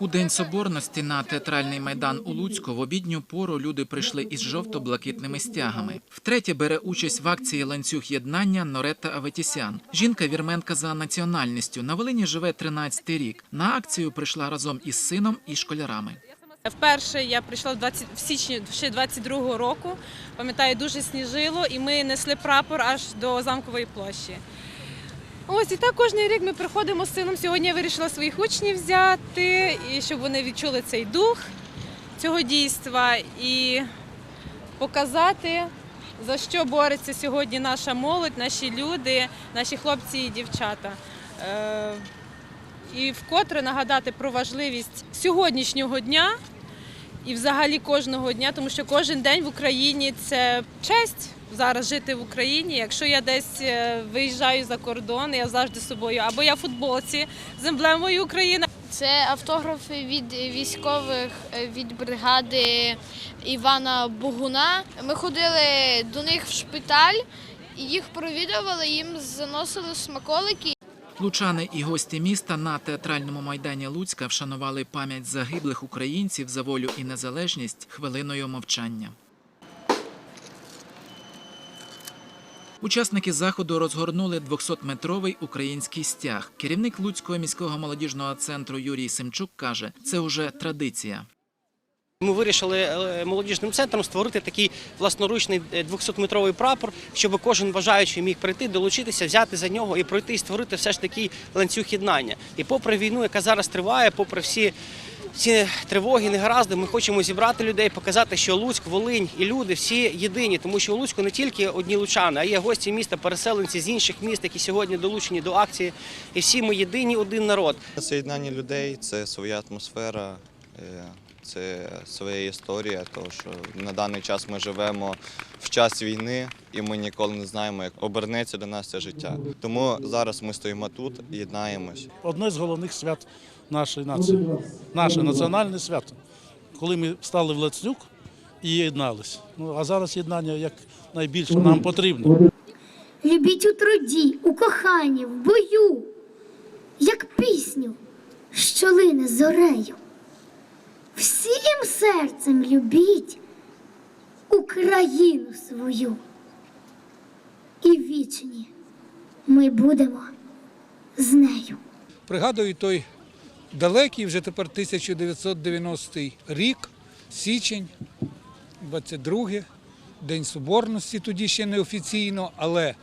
У день соборності на театральний майдан у Луцьку в обідню пору люди прийшли із жовто-блакитними стягами. Втретє бере участь в акції ланцюг єднання Норета Аветісян. Жінка вірменка за національністю на Волині живе 13-й рік. На акцію прийшла разом із сином і школярами. Вперше я прийшла в 20, в січні ще 22-го року. Пам'ятаю, дуже сніжило, і ми несли прапор аж до замкової площі. Ось і так кожен рік ми приходимо з сином. Сьогодні я вирішила своїх учнів взяти, і щоб вони відчули цей дух цього дійства і показати, за що бореться сьогодні наша молодь, наші люди, наші хлопці і дівчата. Е, і вкотре нагадати про важливість сьогоднішнього дня і взагалі кожного дня, тому що кожен день в Україні це честь зараз жити в Україні. Якщо я десь е, виїжджаю за кордон, я завжди з собою або я в футболці з емблемою України, Це автографи від військових е, від бригади Івана Богуна. Ми ходили до них в шпиталь, їх провідували, їм заносили смаколики. Лучани і гості міста на театральному майдані Луцька вшанували пам'ять загиблих українців за волю і незалежність хвилиною мовчання. Учасники заходу розгорнули 200-метровий український стяг. Керівник Луцького міського молодіжного центру Юрій Семчук каже, це вже традиція. Ми вирішили е, молодіжним центром створити такий власноручний е, 200-метровий прапор, щоб кожен бажаючий міг прийти, долучитися, взяти за нього і пройти і створити все ж таки ланцюг єднання. І попри війну, яка зараз триває, попри всі ці тривоги, негаразди, ми хочемо зібрати людей, показати, що Луцьк, Волинь і люди всі єдині, тому що у Луцьку не тільки одні лучани, а є гості міста, переселенці з інших міст, які сьогодні долучені до акції. І всі ми єдині один народ. Це єднання людей, це своя атмосфера, е, це своя історія, тому що на даний час ми живемо в час війни і ми ніколи не знаємо, як обернеться до нас це життя. Тому зараз ми стоїмо тут, єднаємось. одне з головних свят нашої нації, наше національне свято. Коли ми стали в Лацнюк і єднались. Ну а зараз єднання як найбільше нам потрібно. Любіть у труді, у коханні, в бою, як пісню, що лине зорею. Серцем любіть Україну свою. І вічні ми будемо з нею. Пригадую той далекий, вже тепер 1990 рік, січень, 22 День Соборності, тоді ще не офіційно, але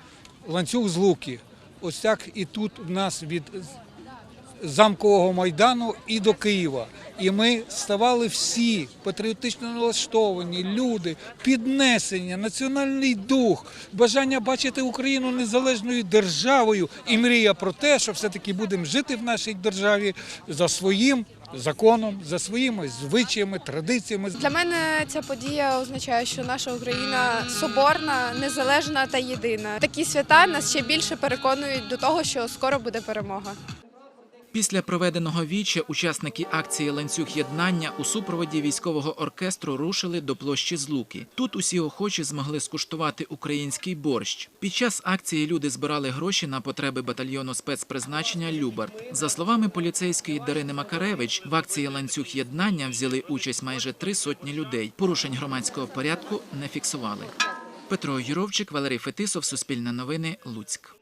ланцюг з Луки. Ось так і тут в нас від замкового майдану і до Києва. І ми ставали всі патріотично налаштовані, люди, піднесення, національний дух, бажання бачити Україну незалежною державою і мрія про те, що все-таки будемо жити в нашій державі за своїм законом, за своїми звичаями, традиціями. Для мене ця подія означає, що наша Україна соборна, незалежна та єдина. Такі свята нас ще більше переконують до того, що скоро буде перемога. Після проведеного віче учасники акції ланцюг єднання у супроводі військового оркестру рушили до площі Злуки. Тут усі охочі змогли скуштувати український борщ. Під час акції люди збирали гроші на потреби батальйону спецпризначення Любард. За словами поліцейської Дарини Макаревич, в акції ланцюг єднання взяли участь майже три сотні людей. Порушень громадського порядку не фіксували. Петро Юровчик, Валерій Фетисов, Суспільне новини, Луцьк.